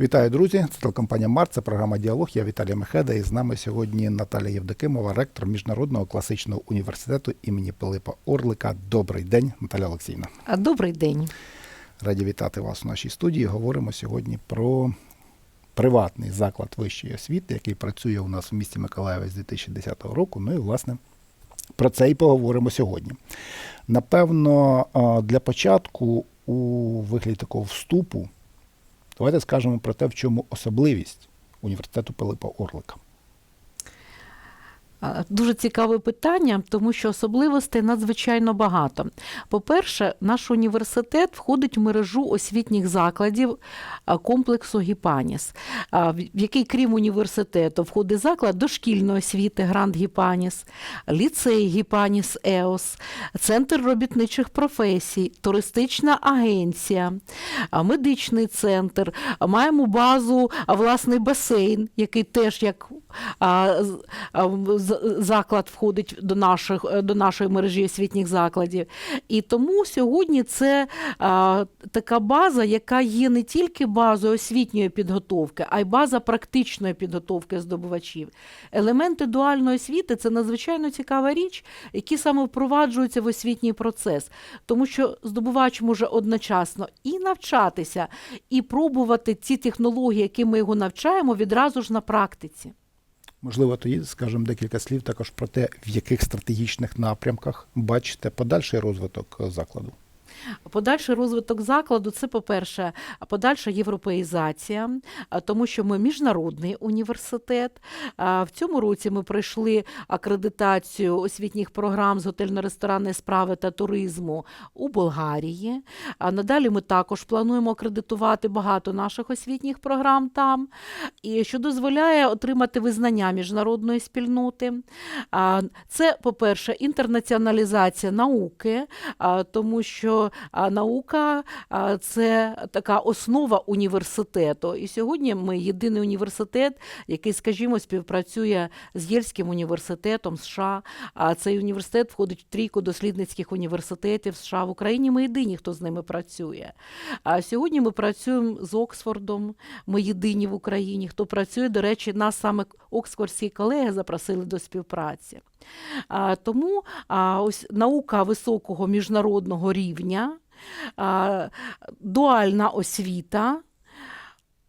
Вітаю, друзі! Це телекомпанія Март, це програма Діалог. Я Віталій Мехеда. І з нами сьогодні Наталія Євдокимова, ректор Міжнародного класичного університету імені Пилипа Орлика. Добрий день, Наталя Олексіївна. А, Добрий день. Раді вітати вас у нашій студії. Говоримо сьогодні про приватний заклад вищої освіти, який працює у нас в місті Миколаєва з 2010 року. Ну і власне про це і поговоримо сьогодні. Напевно, для початку у вигляді такого вступу. Давайте скажемо про те, в чому особливість університету Пилипа Орлика. Дуже цікаве питання, тому що особливостей надзвичайно багато. По-перше, наш університет входить в мережу освітніх закладів комплексу Гіпаніс, в який, крім університету, входить заклад дошкільної освіти Гранд Гіпаніс, ліцей Гіпаніс Еос, центр робітничих професій, туристична агенція, медичний центр. Маємо базу, власний басейн, який теж як заклад входить до, наших, е, до нашої мережі освітніх закладів. І тому сьогодні це така база, яка є не тільки базою освітньої підготовки, а й база практичної підготовки здобувачів. Елементи дуальної освіти це надзвичайно цікава річ, які саме впроваджуються в освітній процес, тому що здобувач може одночасно і навчатися, і пробувати ці технології, які ми його навчаємо, відразу ж на практиці. Можливо, тоді скажемо декілька слів також про те, в яких стратегічних напрямках бачите подальший розвиток е, закладу. Подальший розвиток закладу це, по-перше, подальша європеїзація, тому що ми міжнародний університет. В цьому році ми пройшли акредитацію освітніх програм з готельно-ресторанної справи та туризму у Болгарії. Надалі ми також плануємо акредитувати багато наших освітніх програм там, і що дозволяє отримати визнання міжнародної спільноти. Це, по-перше, інтернаціоналізація науки, тому що а, наука це така основа університету. І сьогодні ми єдиний університет, який, скажімо, співпрацює з Єльським університетом США. А цей університет входить в трійку дослідницьких університетів США в Україні. Ми єдині, хто з ними працює. А сьогодні ми працюємо з Оксфордом. Ми єдині в Україні. Хто працює, до речі, нас саме оксфордські колеги запросили до співпраці. Тому ось наука високого міжнародного рівня, дуальна освіта.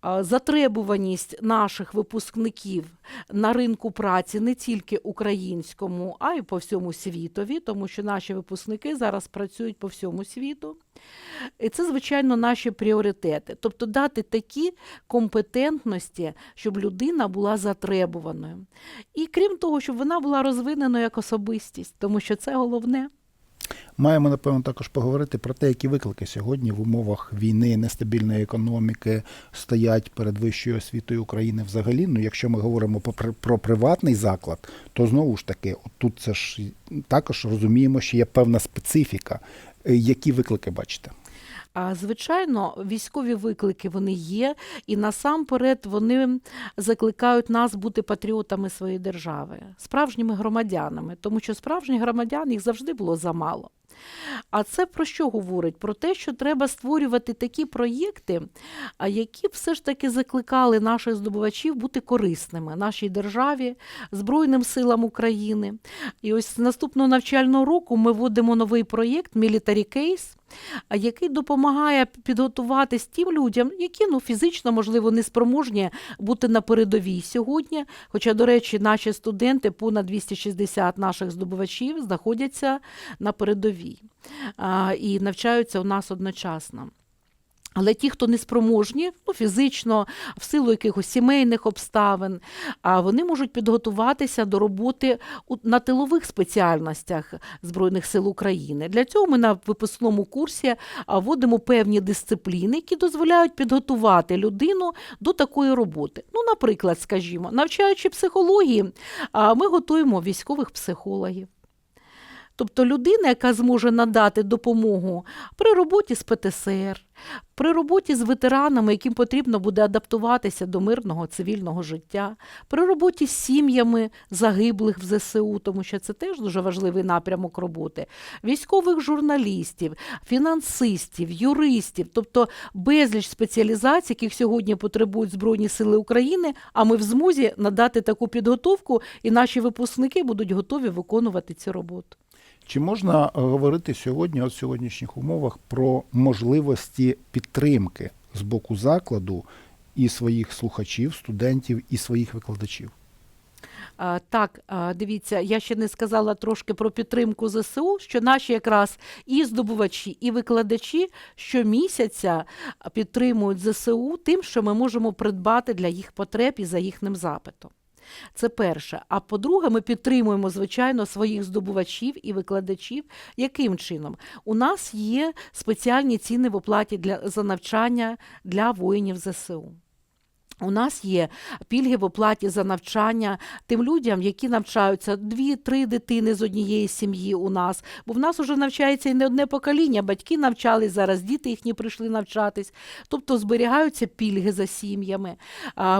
А, Затребуваність наших випускників на ринку праці не тільки українському, а й по всьому світові, тому що наші випускники зараз працюють по всьому світу. І це, звичайно, наші пріоритети. Тобто дати такі компетентності, щоб людина була затребуваною. І крім того, щоб вона була розвиненою як особистість, тому що це головне. Маємо, напевно, також поговорити про те, які виклики сьогодні в умовах війни, нестабільної економіки стоять перед вищою освітою України взагалі. Ну, якщо ми говоримо про, про приватний заклад, то знову ж таки, тут це ж також розуміємо, що є певна специфіка. Е, Які виклики бачите? А звичайно, військові виклики вони є, і насамперед вони закликають нас бути патріотами своєї держави, справжніми громадянами, тому що справжніх громадян їх завжди було замало. А це про що говорить? Про те, що треба створювати такі проєкти, які все ж таки закликали наших здобувачів бути корисними нашій державі, Збройним силам України. І ось з наступного навчального року ми вводимо новий проєкт Military Case, який допомагає підготуватись тим людям, які ну, фізично, можливо, не спроможні бути на передовій сьогодні. Хоча, до речі, наші студенти, понад 260 наших здобувачів, знаходяться на передовій а, і навчаються у нас одночасно. Але ті, хто не спроможні, ну, фізично, в силу якихось сімейних обставин, вони можуть підготуватися до роботи на тилових спеціальностях Збройних сил України. Для цього ми на випускному курсі вводимо певні дисципліни, які дозволяють підготувати людину до такої роботи. Ну, наприклад, скажімо, навчаючи психології, ми готуємо військових психологів. Тобто людина, яка зможе надати допомогу при роботі з ПТСР, при роботі з ветеранами, яким потрібно буде адаптуватися до мирного цивільного життя, при роботі з сім'ями загиблих в ЗСУ, тому що це теж дуже важливий напрямок роботи, військових журналістів, фінансистів, юристів, тобто безліч спеціалізацій, яких сьогодні потребують Збройні Сили України, а ми в змозі надати таку підготовку, і наші випускники будуть готові виконувати цю роботу. Чи можна е, говорити сьогодні, в сьогоднішніх умовах, про можливості підтримки з боку закладу і своїх слухачів, студентів, і своїх викладачів? Так, дивіться, я ще не сказала трошки про підтримку ЗСУ, що наші якраз і здобувачі, і викладачі щомісяця підтримують ЗСУ тим, що ми можемо придбати для їх потреб і за їхнім запитом. Це перше. А по-друге, ми підтримуємо, звичайно, своїх здобувачів і викладачів. Яким чином? У нас є спеціальні ціни в оплаті для, за навчання для воїнів ЗСУ. У нас є пільги в оплаті за навчання тим людям, які навчаються дві-три дитини з однієї сім'ї у нас. Бо в нас вже навчається і не одне покоління. Батьки навчались зараз, діти їхні прийшли навчатись. Тобто зберігаються пільги за сім'ями.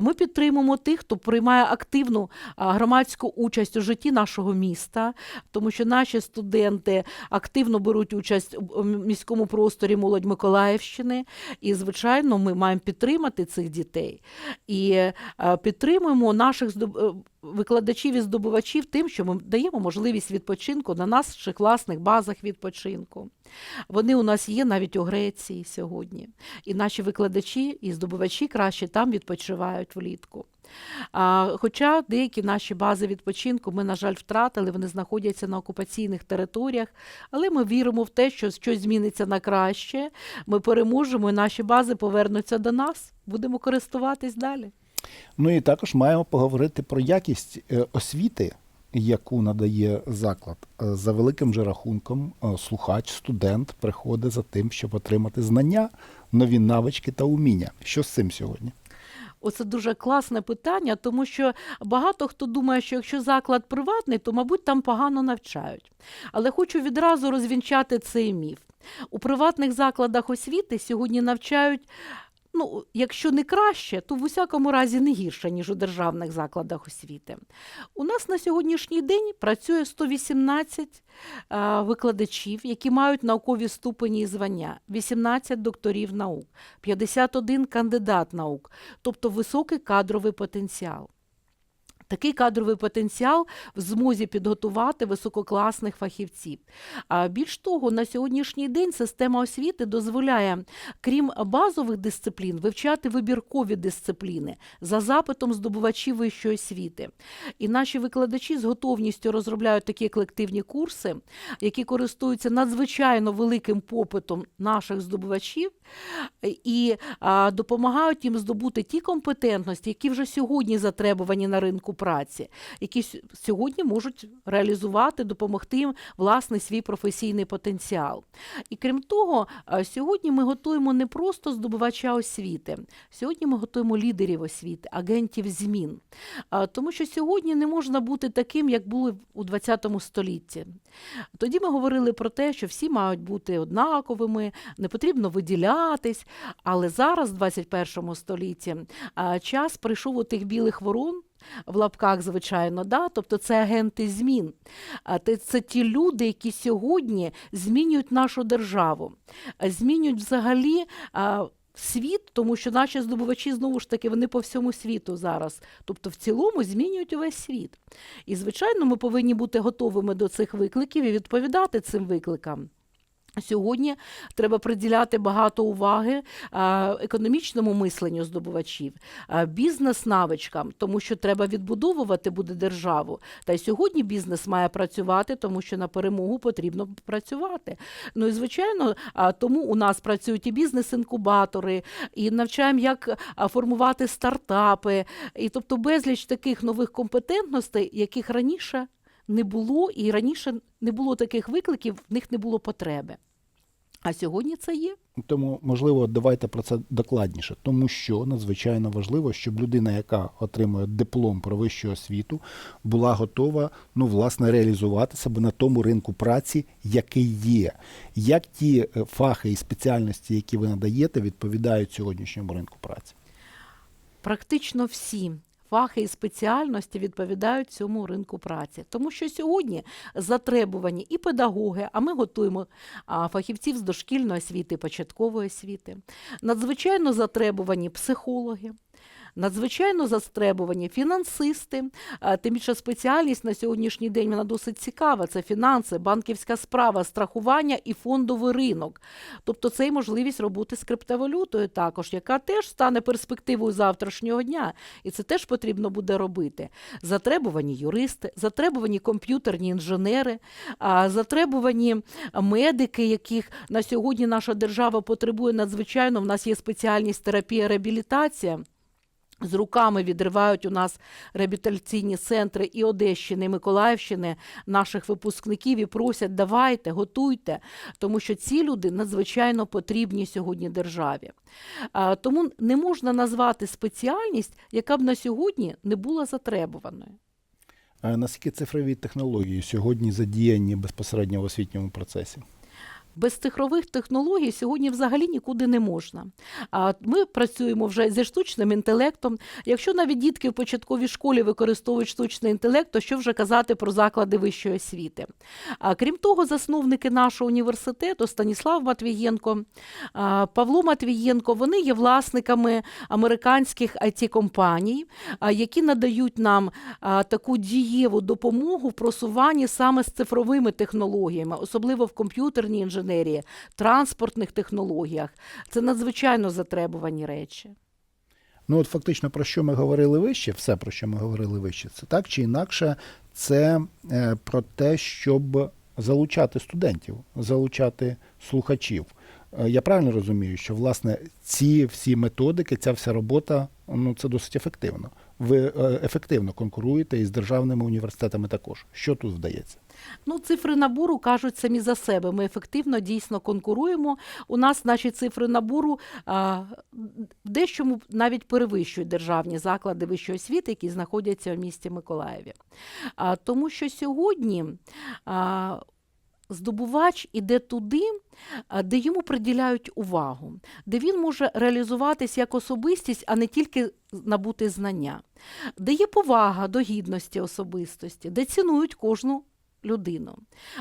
Ми підтримуємо тих, хто приймає активну громадську участь у житті нашого міста, тому що наші студенти активно беруть участь у міському просторі молодь Миколаївщини. І, звичайно, ми маємо підтримати цих дітей і е, підтримуємо наших е, викладачів і здобувачів тим, що ми даємо можливість відпочинку на наших класних базах відпочинку. Вони у нас є навіть у Греції сьогодні. І наші викладачі і здобувачі краще там відпочивають влітку. А, хоча деякі наші бази відпочинку ми, на жаль, втратили, вони знаходяться на окупаційних територіях, але ми віримо в те, що щось зміниться на краще. Ми переможемо, і наші бази повернуться до нас. Будемо користуватись далі. Ну і також маємо поговорити про якість е, освіти, яку надає заклад. Е, За великим же рахунком, е, слухач, студент приходить за тим, щоб отримати знання, нові навички та уміння. Що з цим сьогодні? Оце дуже класне питання, тому що багато хто думає, що якщо заклад приватний, то, мабуть, там погано навчають. Але хочу відразу розвінчати цей міф. У приватних закладах освіти сьогодні навчають. Ну, якщо не краще, то в усякому разі не гірше, ніж у державних закладах освіти. У нас на сьогоднішній день працює 118 е, викладачів, які мають наукові ступені і звання, 18 докторів наук, 51 кандидат наук, тобто високий кадровий потенціал. Такий кадровий потенціал в змозі підготувати висококласних фахівців. А більш того, на сьогоднішній день система освіти дозволяє, крім базових дисциплін, вивчати вибіркові дисципліни за запитом здобувачів вищої освіти. І наші викладачі з готовністю розробляють такі колективні курси, які користуються надзвичайно великим попитом наших здобувачів і допомагають їм здобути ті компетентності, які вже сьогодні затребувані на ринку праці, які сьогодні можуть реалізувати, допомогти їм власне свій професійний потенціал. І крім того, сьогодні ми готуємо не просто здобувача освіти, сьогодні ми готуємо лідерів освіти, агентів змін. Тому що сьогодні не можна бути таким, як були у ХХ столітті. Тоді ми говорили про те, що всі мають бути однаковими, не потрібно виділятись. Але зараз, в 21 столітті, час прийшов у тих білих ворон. В лапках, звичайно, да? тобто це агенти змін. Це ті люди, які сьогодні змінюють нашу державу, змінюють взагалі світ, тому що наші здобувачі знову ж таки вони по всьому світу зараз. Тобто, в цілому змінюють увесь світ. І, звичайно, ми повинні бути готовими до цих викликів і відповідати цим викликам. Сьогодні треба приділяти багато уваги економічному мисленню здобувачів, бізнес-навичкам, тому що треба відбудовувати буде державу. Та й сьогодні бізнес має працювати, тому що на перемогу потрібно працювати. Ну і звичайно, тому у нас працюють і бізнес-інкубатори, і навчаємо, як формувати стартапи, і тобто безліч таких нових компетентностей, яких раніше не було, і раніше не було таких викликів, в них не було потреби. А сьогодні це є. Тому, можливо, давайте про це докладніше, тому що надзвичайно важливо, щоб людина, яка отримує диплом про вищу освіту, була готова ну, власне, реалізувати себе на тому ринку праці, який є. Як ті е, фахи і спеціальності, які ви надаєте, відповідають сьогоднішньому ринку праці? Практично всі фахи і спеціальності відповідають цьому ринку праці. Тому що сьогодні затребувані і педагоги, а ми готуємо фахівців з дошкільної освіти, початкової освіти. Надзвичайно затребувані психологи. Надзвичайно застребувані фінансисти. Тим більше спеціальність на сьогоднішній день вона досить цікава. Це фінанси, банківська справа, страхування і фондовий ринок. Тобто це і можливість роботи з криптовалютою також, яка теж стане перспективою завтрашнього дня. І це теж потрібно буде робити. Затребувані юристи, затребувані комп'ютерні інженери, затребувані медики, яких на сьогодні наша держава потребує надзвичайно. В нас є спеціальність терапія реабілітація. З руками відривають у нас реабілітаційні центри і Одещини, і Миколаївщини наших випускників і просять, давайте, готуйте, тому що ці люди надзвичайно потрібні сьогодні державі. Тому не можна назвати спеціальність, яка б на сьогодні не була затребуваною. Е, Наскільки цифрові технології сьогодні задіяні безпосередньо в освітньому процесі? Без цифрових технологій сьогодні взагалі нікуди не можна. А ми працюємо вже зі штучним інтелектом. Якщо навіть дітки в початковій школі використовують штучний інтелект, то що вже казати про заклади вищої освіти? А крім того, засновники нашого університету Станіслав Матвієнко, Павло Матвієнко, вони є власниками американських it компаній які надають нам таку дієву допомогу в просуванні саме з цифровими технологіями, особливо в комп'ютерній інженерії, транспортних технологіях. Це надзвичайно затребувані речі. Ну, от фактично, про що ми говорили вище, все, про що ми говорили вище, це так чи інакше, це е, про те, щоб залучати студентів, залучати слухачів. Е, я правильно розумію, що власне ці всі методики, ця вся робота, ну це досить ефективно. Ви е, ефективно конкуруєте із державними університетами також. Що тут вдається? Ну, цифри набору кажуть самі за себе. Ми ефективно дійсно конкуруємо. У нас наші цифри набору а, в дещому навіть перевищують державні заклади вищої освіти, які знаходяться в місті Миколаєві. А, тому що сьогодні. А, Здобувач іде туди, де йому приділяють увагу, де він може реалізуватись як особистість, а не тільки набути знання, де є повага до гідності особистості, де цінують кожну людину.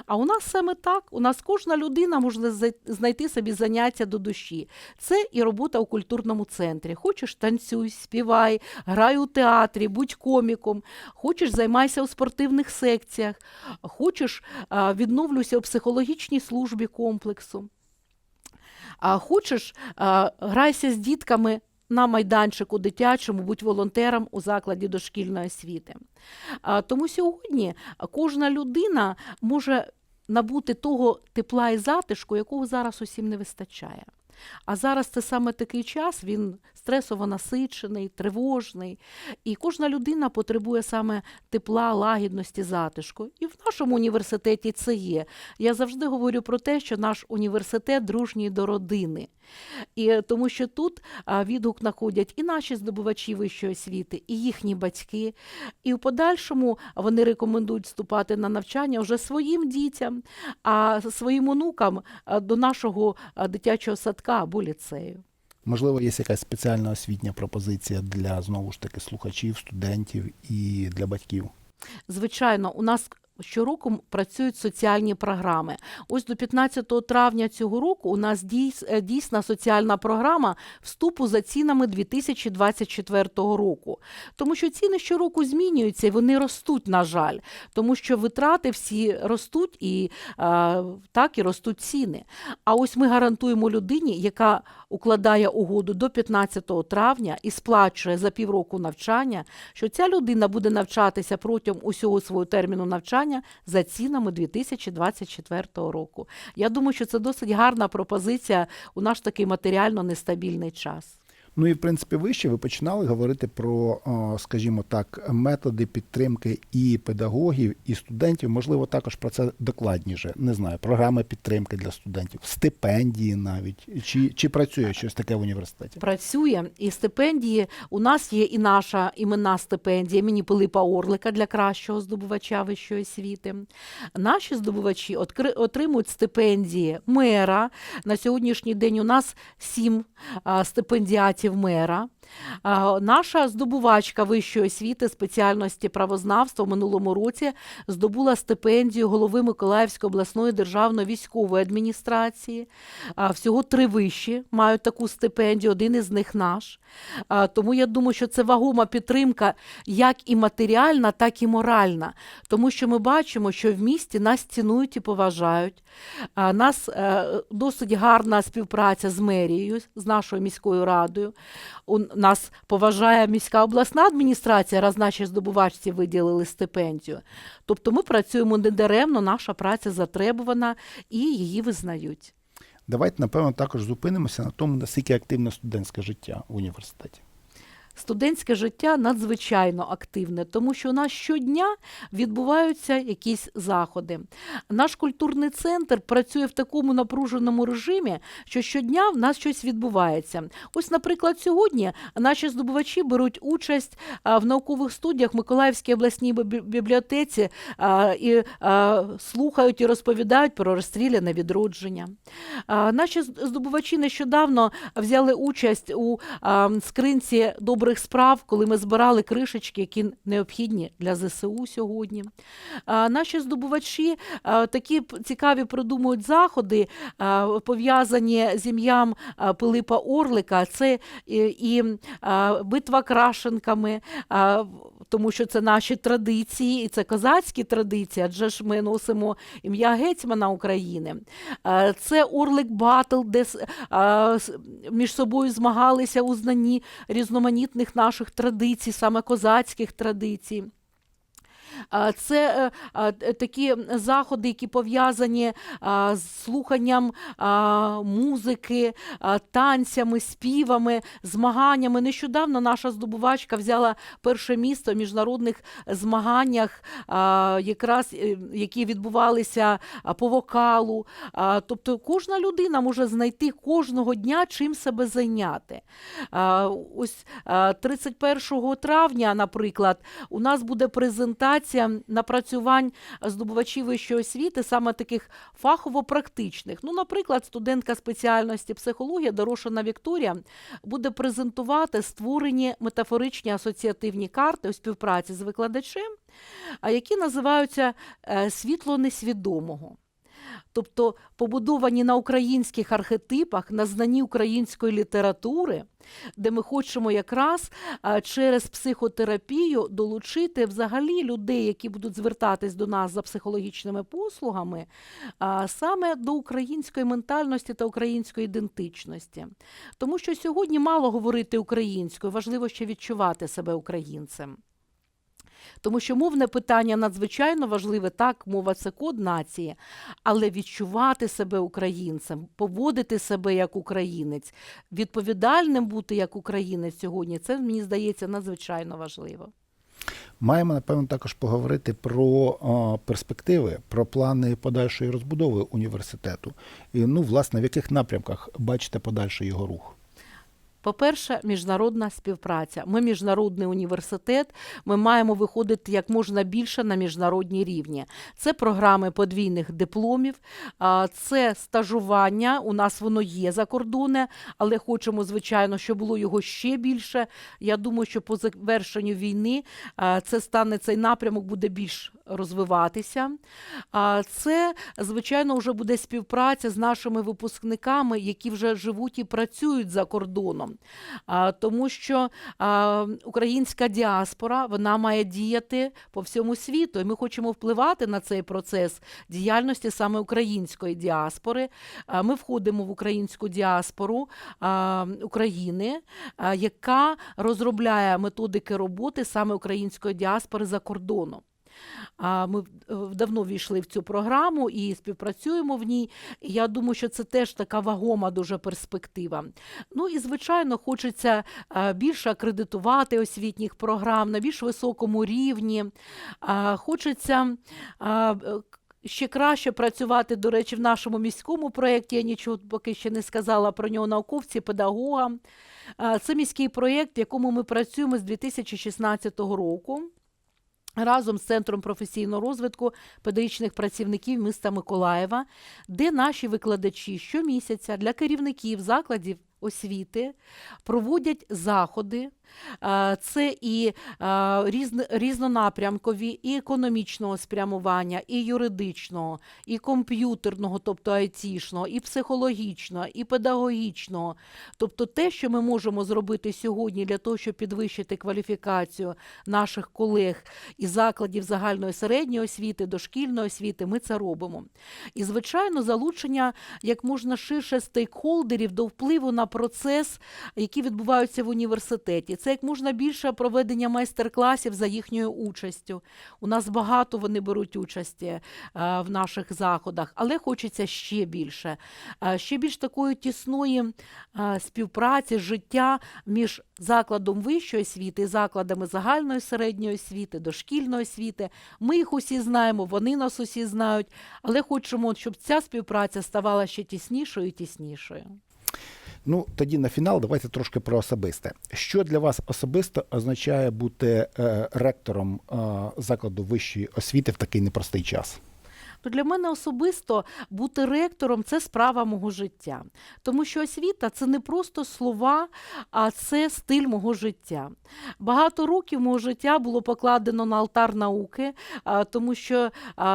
А у нас саме так, у нас кожна людина може знайти собі заняття до душі. Це і робота у культурному центрі. Хочеш танцюй, співай, грай у театрі, будь коміком, хочеш займайся у спортивних секціях, хочеш відновлюйся у психологічній службі комплексу. А хочеш, грайся з дітками на майданчику дитячому, будь волонтером у закладі дошкільної освіти. Тому сьогодні кожна людина може набути того тепла і затишку, якого зараз усім не вистачає. А зараз це саме такий час, він стресово насичений, тривожний, і кожна людина потребує саме тепла, лагідності, затишку. І в нашому університеті це є. Я завжди говорю про те, що наш університет дружній до родини. І е, тому що тут відгук знаходять і наші здобувачі вищої освіти, і їхні батьки. І в подальшому вони рекомендують вступати на навчання вже своїм дітям, а своїм онукам до нашого дитячого садка або ліцею. Можливо, є якась спеціальна освітня пропозиція для знову ж таки слухачів, студентів і для батьків. Звичайно, у нас щороку працюють соціальні програми. Ось до 15 травня цього року у нас е, дійсна соціальна програма вступу за цінами 2024 року. Тому що ціни щороку змінюються і вони ростуть, на жаль, тому що витрати всі ростуть і е, так і ростуть ціни. А ось ми гарантуємо людині, яка укладає угоду до 15 травня і сплачує за півроку навчання, що ця людина буде навчатися протягом усього свого терміну навчання за цінами 2024 року. Я думаю, що це досить гарна пропозиція у наш такий матеріально нестабільний час. Ну і в принципі вище ви починали говорити про, скажімо так, методи підтримки і педагогів, і студентів. Можливо, також про це докладніше. Не знаю, програми підтримки для студентів, стипендії навіть. Чи, чи працює щось таке в університеті? Працює і стипендії. У нас є і наша іменна стипендія імені Пилипа Орлика для кращого здобувача вищої освіти. Наші здобувачі отримують стипендії мера. На сьогоднішній день у нас сім а, стипендіатів мера. Наша здобувачка вищої освіти спеціальності правознавства в минулому році здобула стипендію голови Миколаївської обласної державної військової адміністрації. Всього три виші мають таку стипендію, один із них наш. Тому я думаю, що це вагома підтримка як і матеріальна, так і моральна. Тому що ми бачимо, що в місті нас цінують і поважають. Нас е, досить гарна співпраця з мерією, з нашою міською радою. У нас поважає міська обласна адміністрація, раз наші здобувачці виділили стипендію. Тобто ми працюємо недаремно, наша праця затребувана і її визнають. Давайте, напевно, також зупинимося на тому, наскільки активне студентське життя в університеті. Студентське життя надзвичайно активне, тому що у нас щодня відбуваються якісь заходи. Наш культурний центр працює в такому напруженому режимі, що щодня в нас щось відбувається. Ось, наприклад, сьогодні наші здобувачі беруть участь в наукових студіях в Миколаївській обласній бібліотеці і слухають і розповідають про розстріляне відродження. Наші здобувачі нещодавно взяли участь у скринці добрих справ, коли ми збирали кришечки, які необхідні для ЗСУ сьогодні. Наші здобувачі такі цікаві придумують заходи, пов'язані з ім'ям Пилипа Орлика. Це і, битва крашенками. тому що це наші традиції, і це козацькі традиції, адже ж ми носимо ім'я гетьмана України. Це Орлик Батл, де між собою змагалися у знанні різноманітних наших традицій, саме козацьких традицій. Це е, такі заходи, які пов'язані з слуханням музики, танцями, співами, змаганнями. Нещодавно наша здобувачка взяла перше місце в міжнародних змаганнях, якраз е, які відбувалися по вокалу. Тобто кожна людина може знайти кожного дня чим себе зайняти. Ось 31 травня, наприклад, у нас буде презентація напрацювань здобувачів вищої освіти, саме таких фахово-практичних. Ну, наприклад, студентка спеціальності психологія Дорошина Вікторія буде презентувати створені метафоричні асоціативні карти у співпраці з викладачем, які називаються е, світло несвідомого. Тобто побудовані на українських архетипах, на знанні української літератури, де ми хочемо якраз через психотерапію долучити взагалі людей, які будуть звертатись до нас за психологічними послугами, саме до української ментальності та української ідентичності. Тому що сьогодні мало говорити українською, важливо ще відчувати себе українцем. Тому що мовне питання надзвичайно важливе, так, мова це код нації, але відчувати себе українцем, поводити себе як українець, відповідальним бути як українець сьогодні, це мені здається надзвичайно важливо. Маємо, напевно, також поговорити про а, перспективи, про плани подальшої розбудови університету. І, ну, власне, в яких напрямках бачите подальший його рух? По-перше, міжнародна співпраця. Ми міжнародний університет, ми маємо виходити як можна більше на міжнародні рівні. Це програми подвійних дипломів, це стажування. У нас воно є закордонне, але хочемо, звичайно, щоб було його ще більше. Я думаю, що по завершенню війни це стане цей напрямок буде більш розвиватися. Це, звичайно, вже буде співпраця з нашими випускниками, які вже живуть і працюють за кордоном. А, Тому що українська діаспора вона має діяти по всьому світу. І ми хочемо впливати на цей процес діяльності саме української діаспори. Ми входимо в українську діаспору України, яка розробляє методики роботи саме української діаспори за кордоном. Ми давно війшли в цю програму і співпрацюємо в ній. Я думаю, що це теж така вагома дуже перспектива. Ну і звичайно, хочеться більше акредитувати освітніх програм на більш високому рівні. Хочеться ще краще працювати, до речі, в нашому міському проєкті. Я нічого поки ще не сказала про нього науковці, педагогам. Це міський проєкт, в якому ми працюємо з 2016 року. Разом з Центром професійного розвитку педагогічних працівників міста Миколаєва, де наші викладачі щомісяця для керівників закладів освіти проводять заходи. Е, Це і е, різнонапрямкові, і економічного спрямування, і юридичного, і комп'ютерного, тобто айтішного, і психологічного, і педагогічного. Тобто те, що ми можемо зробити сьогодні для того, щоб підвищити кваліфікацію наших колег із закладів загальної середньої освіти, дошкільної освіти, ми це робимо. І, звичайно, залучення як можна ширше стейкхолдерів до впливу на процес, які відбуваються в університеті. Це як можна більше проведення майстер-класів за їхньою участю. У нас багато вони беруть участі е, в наших заходах, але хочеться ще більше. Е, ще більш такої тісної е, співпраці, життя між закладом вищої освіти закладами загальної середньої освіти, дошкільної освіти. Ми їх усі знаємо, вони нас усі знають, але хочемо, щоб ця співпраця ставала ще тіснішою і тіснішою. Ну, тоді на фінал давайте трошки про особисте. Що для вас особисто означає бути е, ректором е, закладу вищої освіти в такий непростий час? То для мене особисто бути ректором це справа мого життя. Тому що освіта це не просто слова, а це стиль мого життя. Багато років мого життя було покладено на алтар науки, тому що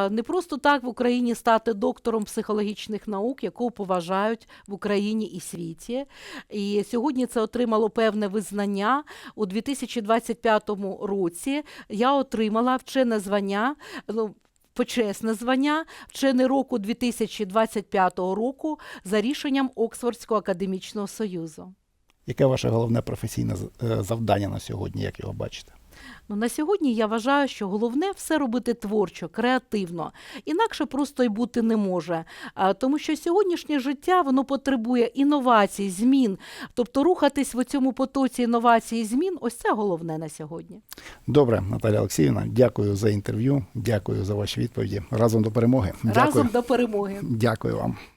не просто так в Україні стати доктором психологічних наук, якого поважають в Україні і світі. І сьогодні це отримало певне визнання. У 2025 році я отримала вчене звання. Ну, почесне звання вчений року 2025 року за рішенням Оксфордського академічного союзу. Яке ваше головне професійне е, завдання на сьогодні, як його бачите? Ну, на сьогодні я вважаю, що головне все робити творчо, креативно. Інакше просто й бути не може. А, Тому що сьогоднішнє життя воно потребує інновацій, змін. Тобто рухатись в цьому потоці інновацій і змін ось це головне на сьогодні. Добре, Наталя Олексіївна, дякую за інтерв'ю, дякую за ваші відповіді. Разом до перемоги. Дякую. Разом до перемоги. Дякую вам.